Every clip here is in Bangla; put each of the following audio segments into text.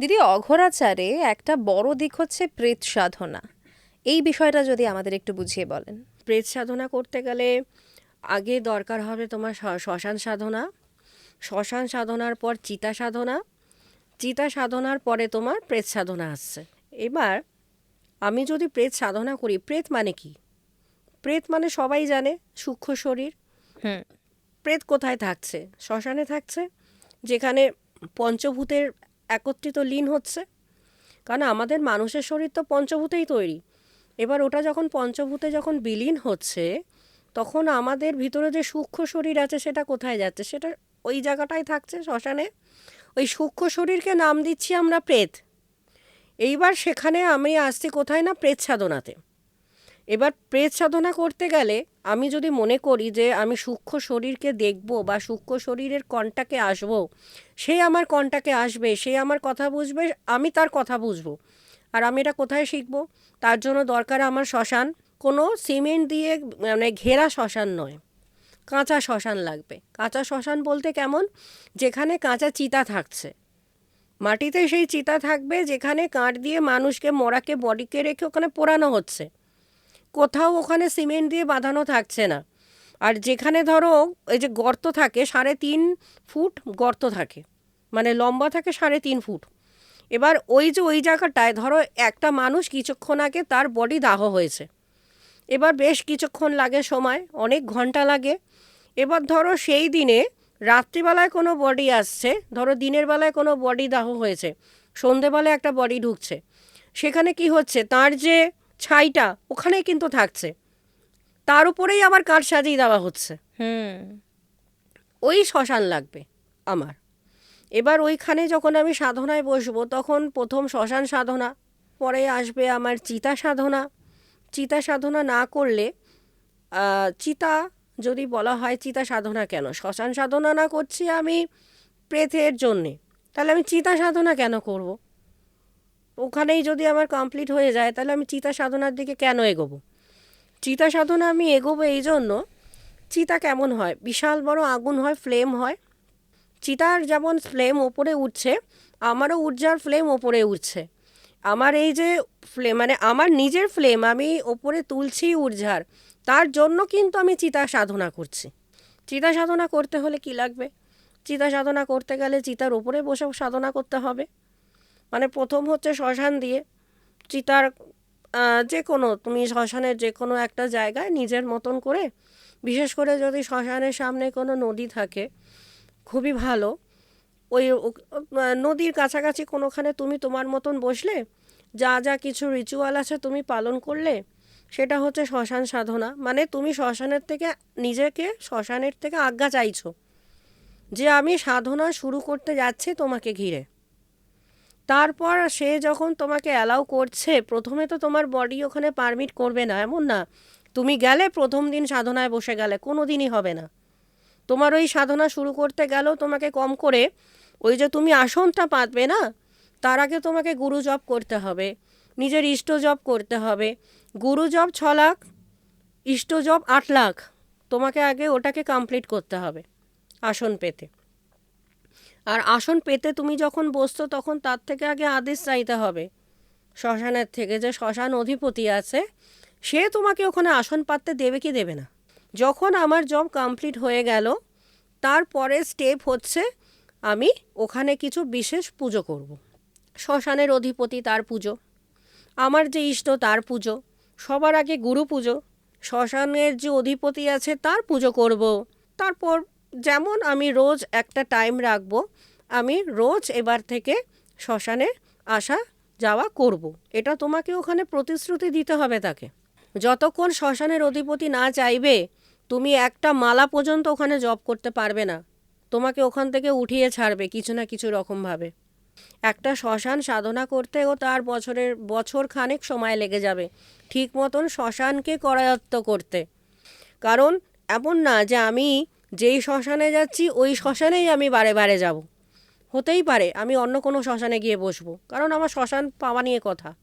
দিদি অঘোরাচারে একটা বড় দিক হচ্ছে প্রেত সাধনা। এই বিষয়টা যদি আমাদের একটু বুঝিয়ে বলেন। প্রেত সাধনা করতে গেলে আগে দরকার হবে তোমার শ্মশান সাধনা। শ্মশান সাধনার পর চিতা সাধনা। চিতা সাধনার পরে তোমার প্রেত সাধনা আসছে। এবার আমি যদি প্রেত সাধনা করি প্রেত মানে কি? প্রেত মানে সবাই জানে সূক্ষ্ম শরীর। হুম। প্রেত কোথায় থাকছে? শ্মশানে থাকছে যেখানে পঞ্চভূতের একত্রিত লীন হচ্ছে। কারণ আমাদের মানুষের শরীর তো পঞ্চভূতেই তৈরি। এবার ওটা যখন পঞ্চভূতে যখন বিলীন হচ্ছে, তখন আমাদের ভিতরে যে সূক্ষ্ম শরীর আছে সেটা কোথায় যাচ্ছে? সেটা ওই জায়গাটাই থাকছে শ্মশানে। ওই সূক্ষ্ম শরীরকে নাম দিচ্ছি আমরা প্রেত। এইবার সেখানে আমি আসছি কোথায় না প্রেত সাধনাতে এবার প্রেত সাধনা করতে গেলে আমি যদি মনে করি যে আমি সূক্ষ্ম শরীরকে দেখব বা সূক্ষ্ম শরীরের কণ্টাকে আসব, সে আমার কণ্টাকে আসবে, সে আমার কথা বুঝবে, আমি তার কথা বুঝব। আর আমি এটা কোথায় শিখব? তার জন্য দরকার আমার শ্মশান। কোনো সিমেন্ট দিয়ে মানে ঘেরা শ্মশান নয়। কাঁচা শ্মশান লাগবে। কাঁচা শ্মশান বলতে কেমন? যেখানে কাঁচা চিতা থাকছে। মাটিতে সেই চিতা থাকবে যেখানে কাঠ দিয়ে মানুষকে, মরাকে, বডিকে রেখে ওখানে পোড়ানো হচ্ছে। কোথাও ওখানে সিমেন্ট দিয়ে বাঁধানো থাকছে না। আর যেখানে ধরো এই যে গর্ত থাকে, সাড়ে তিন ফুট গর্ত থাকে। মানে লম্বা থাকে সাড়ে তিন ফুট। এবার ওই যে ওই জায়গাটায় ধরো একটা মানুষ কিছুক্ষণ আগে তার বডি দাহ হয়েছে। এবার বেশ কিছুক্ষণ লাগে সময়, অনেক ঘণ্টা লাগে। এবার ধরো সেই দিনে রাত্রিবেলায় কোনো বডি আসছে, ধরো দিনের বেলায় কোনো বডি দাহ হয়েছে, সন্ধেবেলায় একটা বডি ঢুকছে। সেখানে কি হচ্ছে? তার যে ছাইটা ওখানেই কিন্তু থাকছে। তার উপরেই আবার কাঠ সাজিয়ে দেওয়া হচ্ছে। হুম। ওই শ্মশান লাগবে আমার। এবার ওইখানে যখন আমি সাধনায় বসবো তখন প্রথম শ্মশান সাধনা পরে আসবে আমার চিতা সাধনা। চিতা সাধনা না করলে চিতা যদি বলা হয় চিতা সাধনা কেন? শ্মশান সাধনা না করছি আমি প্রেতের জন্যে। তাহলে আমি চিতা সাধনা কেন করব। ওখানেই যদি আমার কমপ্লিট হয়ে যায়, তাহলে আমি চিতা সাধনার দিকে কেন এগোবো? চিতা সাধনা আমি এগোবো এই জন্য, চিতা কেমন হয়? বিশাল বড় আগুন হয় ফ্লেম হয়। চিতার যেমন ফ্লেম ওপরে উঠছে, আমারও ঊর্জার ফ্লেম ওপরে উঠছে। আমার এই যে ফ্লেম মানে আমার নিজের ফ্লেম আমি ওপরে তুলছি ঊর্জার তার জন্য কিন্তু আমি চিতা সাধনা করছি। চিতা সাধনা করতে হলে কি লাগবে? চিতা সাধনা করতে গেলে চিতার ওপরে বসে সাধনা করতে হবে। মানে প্রথম হচ্ছে শ্মশান দিয়ে। চিতার যে কোনো তুমি শ্মশানের যে কোনো একটা জায়গায় নিজের মতন করে, বিশেষ করে যদি শ্মশানের সামনে কোনো নদী থাকে, খুবই ভালো। ওই নদীর কাছাকাছি কোনোখানে তুমি তোমার মতন বসলে, যা যা কিছু রিচুয়াল আছে তুমি পালন করলে, সেটা হচ্ছে শ্মশান সাধনা। মানে তুমি শ্মশানের থেকে নিজেকে শ্মশানের থেকে আজ্ঞা চাইছো, যে আমি সাধনা শুরু করতে যাচ্ছি তোমাকে ঘিরে। তারপর সে যখন তোমাকে অ্যালাউ করছে, প্রথমে তো তোমার বডি ওখানে পারমিট করবে না, এমন না। তুমি গেলে, প্রথম দিন সাধনায় বসে গেলে কোনো দিনই হবে না। তোমার ওই সাধনা শুরু করতে গেলেও তোমাকে কম করে, ওই যে তুমি আসনটা পাতবে না, তার আগে তোমাকে গুরু জপ করতে হবে, নিজের ইষ্ট জপ করতে হবে। গুরু জপ ছ লাখ, ইষ্ট জপ আট লাখ, তোমাকে আগে ওটাকে কমপ্লিট করতে হবে, আসন পেতে। আর আসন পেতে তুমি যখন বসছো তখন তার থেকে আগে আদেশ চাইতে হবে শ্মশানের থেকে যে শ্মশান অধিপতি আছে, সে তোমাকে ওখানে আসন পাততে দেবে কি দেবে না যখন আমার জব কমপ্লিট হয়ে গেল তারপরে স্টেপ হচ্ছে আমি ওখানে কিছু বিশেষ পুজো করব। শ্মশানের অধিপতি তার পুজো, আমার যে ইষ্ট তার পুজো, সবার আগে গুরু পুজো, শ্মশানের যে অধিপতি আছে তার পুজো করব। তারপর যেমন আমি রোজ একটা টাইম রাখব, আমি রোজ এবার থেকে শ্মশানে আসা যাওয়া করব। এটা তোমাকে ওখানে প্রতিশ্রুতি দিতে হবে তাকে। যতক্ষণ শ্মশানের অধিপতি না চাইবে, তুমি একটা মালা পর্যন্ত ওখানে জব করতে পারবে না। তোমাকে ওখান থেকে উঠিয়ে ছাড়বে কিছু না কিছু রকমভাবে। একটা শ্মশান সাধনা করতেও তার বছরের, বছর খানেক সময় লেগে যাবে ঠিক মতন শ্মশানকে করায়ত্ত করতে। কারণ এমন না যে আমি যেই শ্মশানে যাচ্ছি, ওই শ্মশানেই আমি বারে বারে যাব। হতেই পারে আমি অন্য কোনো শ্মশানে গিয়ে বসবো, কারণ আমার শ্মশান পাওয়া নিয়ে কথা।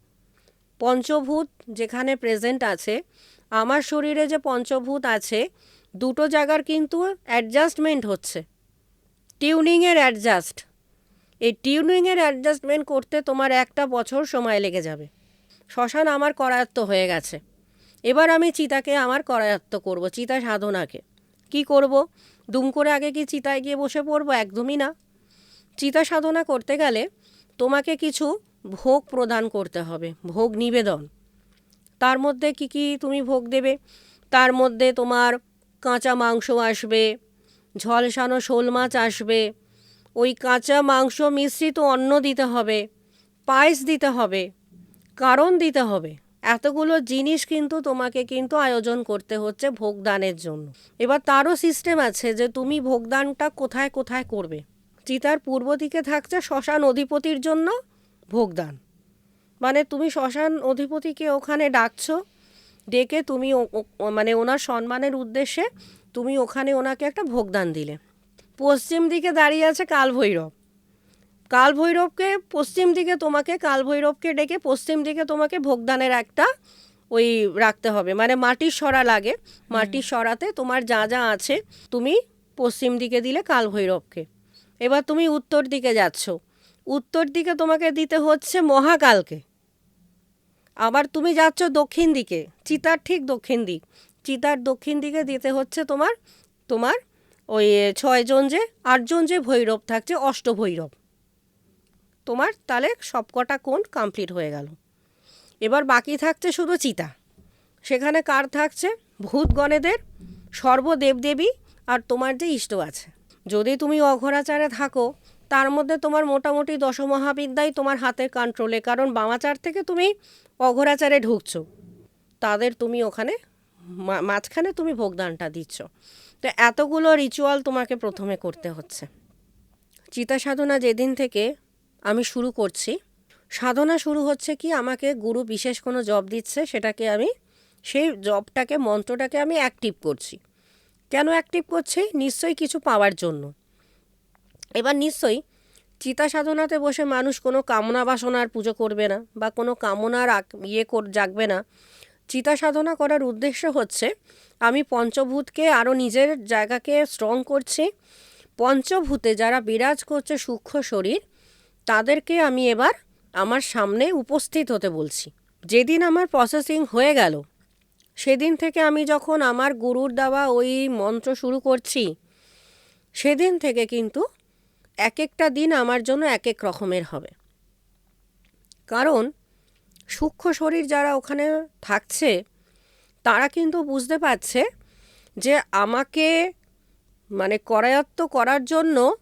পঞ্চভূত যেখানে প্রেজেন্ট আছে, আমার শরীরে যে পঞ্চভূত আছে, দুটো জায়গার কিন্তু অ্যাডজাস্টমেন্ট হচ্ছে। টিউনিংয়ের অ্যাডজাস্ট এই টিউনিংয়ের অ্যাডজাস্টমেন্ট করতে তোমার একটা বছর সময় লেগে যাবে। শ্মশান আমার করায়ত্ত হয়ে গেছে। এবার আমি চিতাকে আমার করায়ত্ত করব, চিতা সাধনাকে। কি করব? দুম করে আগে কি চিতায় গিয়ে বসে পড়ব? একদমই না। চিতা সাধনা করতে গেলে তোমাকে কিছু ভোগ প্রদান করতে হবে, ভোগ নিবেদন। তার মধ্যে কি কি তুমি ভোগ দেবে? তার মধ্যে তোমার কাঁচা মাংস আসবে, ঝলসানো শোল মাছ আসবে, ওই কাঁচা মাংস মিশ্রিত অন্ন দিতে হবে, পায়েস দিতে হবে, কারণ দিতে হবে। এতগুলো জিনিস কিন্তু তোমাকে কিন্তু আয়োজন করতে হচ্ছে ভোগদানের জন্য। এবার তারও সিস্টেম আছে যে তুমি ভোগদানটা কোথায় কোথায় করবে। চিতার পূর্ব দিকে থাকছে শ্মশান অধিপতির জন্য ভোগদান। মানে তুমি শ্মশান অধিপতিকে ওখানে ডাকছো, ডেকে তুমি মানে ওনার সম্মানের উদ্দেশ্যে তুমি ওখানে ওনাকে একটা ভোগদান দিলে। পশ্চিম দিকে দাঁড়িয়ে আছে কালভৈরব। কালভৈরবকে পশ্চিম দিকে তোমাকে কালভৈরবকে ডেকে পশ্চিম দিকে তোমাকে ভোগদানের একটা ওই রাখতে হবে। মানে মাটির সরা লাগে। মাটির সরাতে তোমার যা যা আছে তুমি পশ্চিম দিকে দিলে কালভৈরবকে। এবার তুমি উত্তর দিকে যাচ্ছ। উত্তর দিকে তোমাকে দিতে হচ্ছে মহাকালকে। আবার তুমি যাচ্ছ দক্ষিণ দিকে। চিতার ঠিক দক্ষিণ দিক। চিতার দক্ষিণ দিকে দিতে হচ্ছে তোমার তোমার ওই ছয়জন যে আটজন যে ভৈরব থাকছে অষ্ট অষ্টভৈরব। তোমার তাহলে সবকটা কোণ কমপ্লিট হয়ে গেল। এবার বাকি থাকছে শুধু চিতা। সেখানে কার থাকছে? ভূতগণেদের, সর্বদেবদেবী আর তোমার যে ইষ্ট আছে। যদি তুমি অঘোরাচারে থাকো, তার মধ্যে তোমার মোটামুটি দশমহাবিদ্যাই তোমার হাতের কন্ট্রোলে কারণ বামাচার থেকে তুমি অঘোরাচারে ঢুকছো। তাদের তুমি ওখানে মাঝখানে তুমি ভোগদানটা দিচ্ছ। তো এতগুলো রিচুয়াল তোমাকে প্রথমে করতে হচ্ছে। চিতা সাধনা যেদিন থেকে আমি শুরু করছি। সাধনা শুরু হচ্ছে কি, আমাকে গুরু বিশেষ কোনো জব দিচ্ছে, সেটাকে আমি, সেই জবটাকে মন্ত্রটাকে আমি অ্যাক্টিভ করছি। কেন অ্যাক্টিভ করছি? নিশ্চয়ই কিছু পাওয়ার জন্য। এবার নিশ্চয়ই চিতা সাধনাতে বসে মানুষ কোনো কামনা বাসনার পুজো করবে না বা কোনো কামনার ইয়ে কর, জাগবে না। চিতা সাধনা করার উদ্দেশ্য হচ্ছে, আমি পঞ্চভূতকে আরও নিজের জায়গাকে স্ট্রং করছি। পঞ্চভূতে যারা বিরাজ করছে সূক্ষ্ম শরীর তাদেরকে আমি এবার আমার সামনে উপস্থিত হতে বলছি। যেদিন আমার প্রসেসিং হয়ে গেল, সেদিন থেকে আমি যখন আমার গুরুর দেওয়া ওই মন্ত্র শুরু করছি, সেদিন থেকে কিন্তু এক একটা দিন আমার জন্য এক এক রকমের হবে। কারণ সূক্ষ্ম শরীর যারা ওখানে থাকছে, তারা কিন্তু বুঝতে পারছে যে আমাকে মানে করায়ত্ত করার জন্য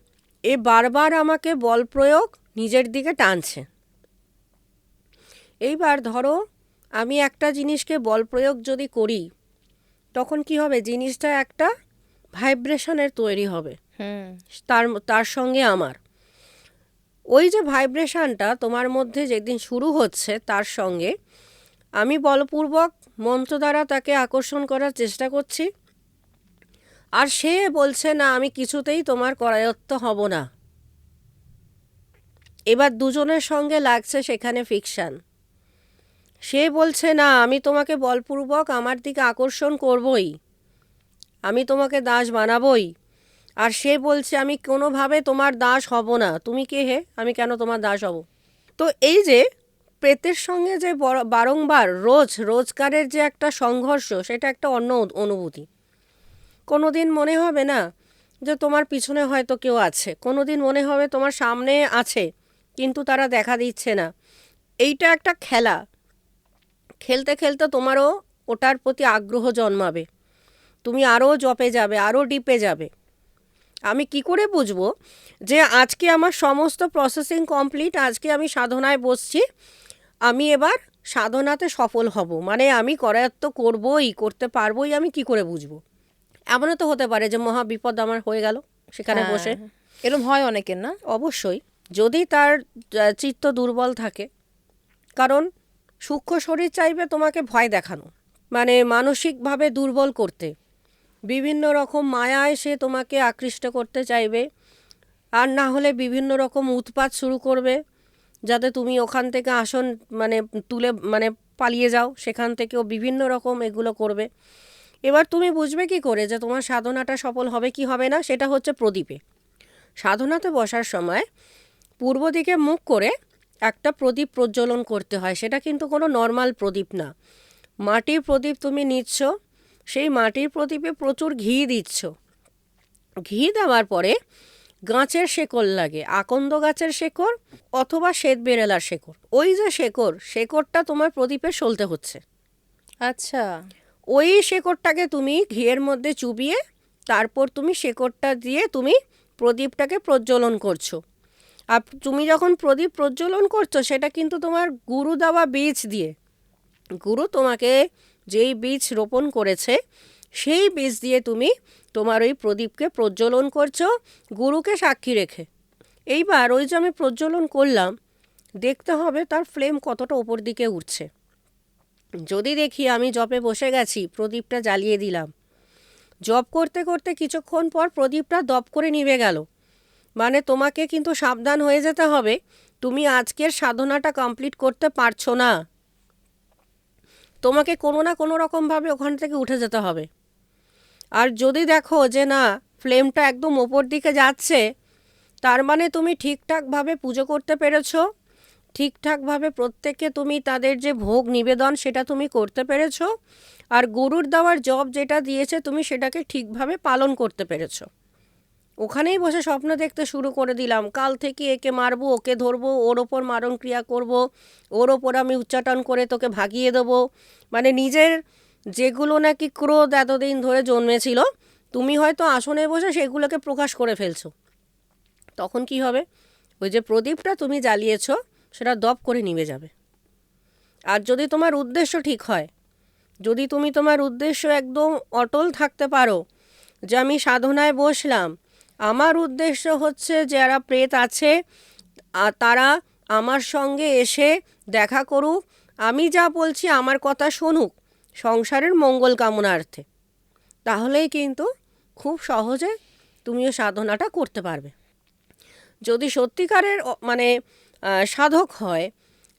এ বারবার আমাকে বল প্রয়োগ নিজের দিকে টানছে। এইবার ধরো আমি একটা জিনিসকে বল প্রয়োগ যদি করি তখন কি হবে? জিনিসটা একটা ভাইব্রেশনের তৈরি হবে। হুম। তার তার সঙ্গে আমার। ওই যে ভাইব্রেশনটা তোমার মধ্যে যেদিন শুরু হচ্ছে তার সঙ্গে আমি বলপূর্বক মন্ত্র দ্বারা তাকে আকর্ষণ করার চেষ্টা করছি। আর সে বলছে না আমি কিছুতেই তোমার করায়ত্ত হব না। এবার দুজনের সঙ্গে লাগছে সেখানে ফিকশন সে বলছে, না, আমি তোমাকে বলপূর্বক আমার দিকে আকর্ষণ করবই। আমি তোমাকে দাস বানাবই। আর সে বলছে, আমি কোনোভাবে তোমার দাস হব না। তুমি কে হে? আমি কেন তোমার দাস হব? তো এই যে প্রেতের সঙ্গে যে বর- বারংবার রোজ, রোজগারের যে একটা সংঘর্ষ, সেটা একটা অন্য অনুভূতি। কোনো দিন মনে হবে না যে তোমার পিছনে হয়তো কেউ আছে। কোনো দিন মনে হবে তোমার সামনে আছে। কিন্তু তারা দেখা দিচ্ছে না। এইটা একটা খেলা। খেলতে খেলতে তোমারও ওটার প্রতি আগ্রহ জন্মাবে। তুমি আরও জপে যাবে আরও ডিপে যাবে। আমি কি করে বুঝব যে আজকে আমার সমস্ত প্রসেসিং কমপ্লিট আজকে আমি সাধনায় বসছি আমি এবার সাধনাতে সফল হব। মানে আমি করায়ত্ত করবই করতে পারবোই আমি কি করে বুঝব? এমনও তো হতে পারে যে মহা বিপদ আমার হয়ে গেল সেখানে হ্যাঁ, বসে। এরম হয় অনেকের না? অবশ্যই। যদি তার চিত্ত দুর্বল থাকে, কারণ সূক্ষ্ম শরীর চাইবে তোমাকে ভয় দেখানো। মানে মানসিকভাবে দুর্বল করতে। বিভিন্ন রকম মায়ায় সে তোমাকে আকৃষ্ট করতে চাইবে। আর না হলে বিভিন্ন রকম উৎপাত শুরু করবে, যাতে তুমি ওখান থেকে আসন মানে তুলে মানে পালিয়ে যাও, সেখান থেকেও বিভিন্ন রকম এগুলো করবে। এবার তুমি বুঝবে কি করে যে তোমার সাধনাটা সফল হবে কি হবে না, সেটা হচ্ছে প্রদীপে। সাধনাতে বসার সময় পূর্ব দিকে মুখ করে একটা প্রদীপ প্রজ্বলন করতে হয়। সেটা কিন্তু কোনো নর্মাল প্রদীপ না। মাটির প্রদীপ তুমি নিচ্ছ সেই মাটির প্রদীপে প্রচুর ঘি দিচ্ছ। ঘি দেওয়ার পরে গাছের শেকড় লাগে আকন্দ গাছের শেকড় অথবা শ্বেত বেরেলার শেকড়। ওই যে শেকড় শেকড়টা তোমার প্রদীপে সলতে হচ্ছে। আচ্ছা। ওই শেকড়টাকে তুমি ঘিয়ের মধ্যে চুবিয়ে তারপর তুমি শেকড়টা দিয়ে তুমি প্রদীপটাকে প্রজ্বলন করছ। আর তুমি যখন প্রদীপ প্রজ্বলন করছ, সেটা কিন্তু তোমার গুরু দেওয়া বীজ দিয়ে। গুরু তোমাকে যেই বীজ রোপণ করেছে, সেই বীজ দিয়ে তুমি তোমার ওই প্রদীপকে প্রজ্বলন করছ, গুরুকে সাক্ষী রেখে। এইবার ওই যে আমি প্রজ্বলন করলাম, দেখতে হবে তার ফ্লেম কতটা ওপর দিকে উঠছে। যদি দেখি আমি জপে বসে গেছি, প্রদীপটা জ্বালিয়ে দিলাম। জপ করতে করতে কিছুক্ষণ পর প্রদীপটা দপ করে নিভে গেল। মানে তোমাকে কিন্তু সাবধান হয়ে যেতে হবে। তুমি আজকের সাধনাটা কমপ্লিট করতে পারছ না। তোমাকে কোনো না কোনো রকমভাবে ওখান থেকে উঠে যেতে হবে। আর যদি দেখো যে না ফ্লেমটা একদম ওপর দিকে যাচ্ছে, তার মানে তুমি ঠিকঠাকভাবে পুজো করতে পেরেছ। ঠিকঠাকভাবে প্রত্যেককে তুমি তাদের যে ভোগ নিবেদন সেটা তুমি করতে পেরেছ। আর গরুর দেওয়ার জব যেটা দিয়েছে তুমি সেটাকে ঠিকভাবে পালন করতে পেরেছ। ওখানেই বসে স্বপ্ন দেখতে শুরু করে দিলাম। কাল থেকে একে মারবো, ওকে ধরবো, ওর ওপর মারণ ক্রিয়া করব, ওর ওপর আমি উচ্চাটন করে তোকে ভাগিয়ে দেবো। মানে নিজের যেগুলো নাকি ক্রোধ এতদিন ধরে জন্মেছিল, তুমি হয়তো আসনে বসে সেগুলোকে প্রকাশ করে ফেলছো। তখন কি হবে? ওই যে প্রদীপটা তুমি জ্বালিয়েছ, সেটা দপ করে নিভে যাবে। আর যদি তোমার উদ্দেশ্য ঠিক হয়, যদি তুমি তোমার উদ্দেশ্য একদম অটল থাকতে পারো, যে আমি সাধনায় বসলাম আমার উদ্দেশ্য হচ্ছে যারা প্রেত আছে তারা আমার সঙ্গে এসে দেখা করুক। আমি যা বলছি আমার কথা শুনুক সংসারের মঙ্গল কামনার্থে। তাহলেই কিন্তু খুব সহজে তুমিও সাধনাটা করতে পারবে। যদি সত্যিকারের মানে সাধক হয়,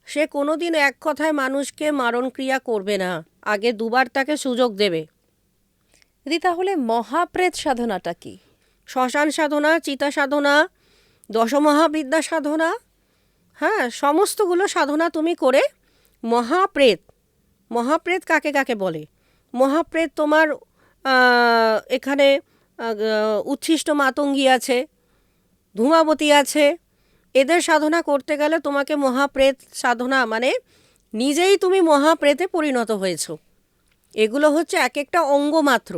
সে কোনো দিন এক কথায় মানুষকে মারণ ক্রিয়া করবে না, আগে দুবার তাকে সুযোগ দেবে। দিদি, তাহলে মহাপ্রেত সাধনাটা কি? শ্মশান সাধনা, চিতা সাধনা, দশমহাবিদ্যা সাধনা হ্যাঁ সমস্তগুলো সাধনা তুমি করে মহাপ্রেত মহাপ্রেত কাকে কাকে বলে? মহাপ্রেত তোমার এখানে উচ্ছিষ্ট মাতঙ্গী আছে, ধূমাবতী আছে, এদের সাধনা করতে গেলে তোমাকে মহাপ্রেত সাধনা মানে নিজেই তুমি মহাপ্রেতে পরিণত হয়েছো। এগুলো হচ্ছে এক একটা অঙ্গ মাত্র।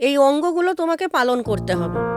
এই অঙ্গগুলো তোমাকে পালন করতে হবে।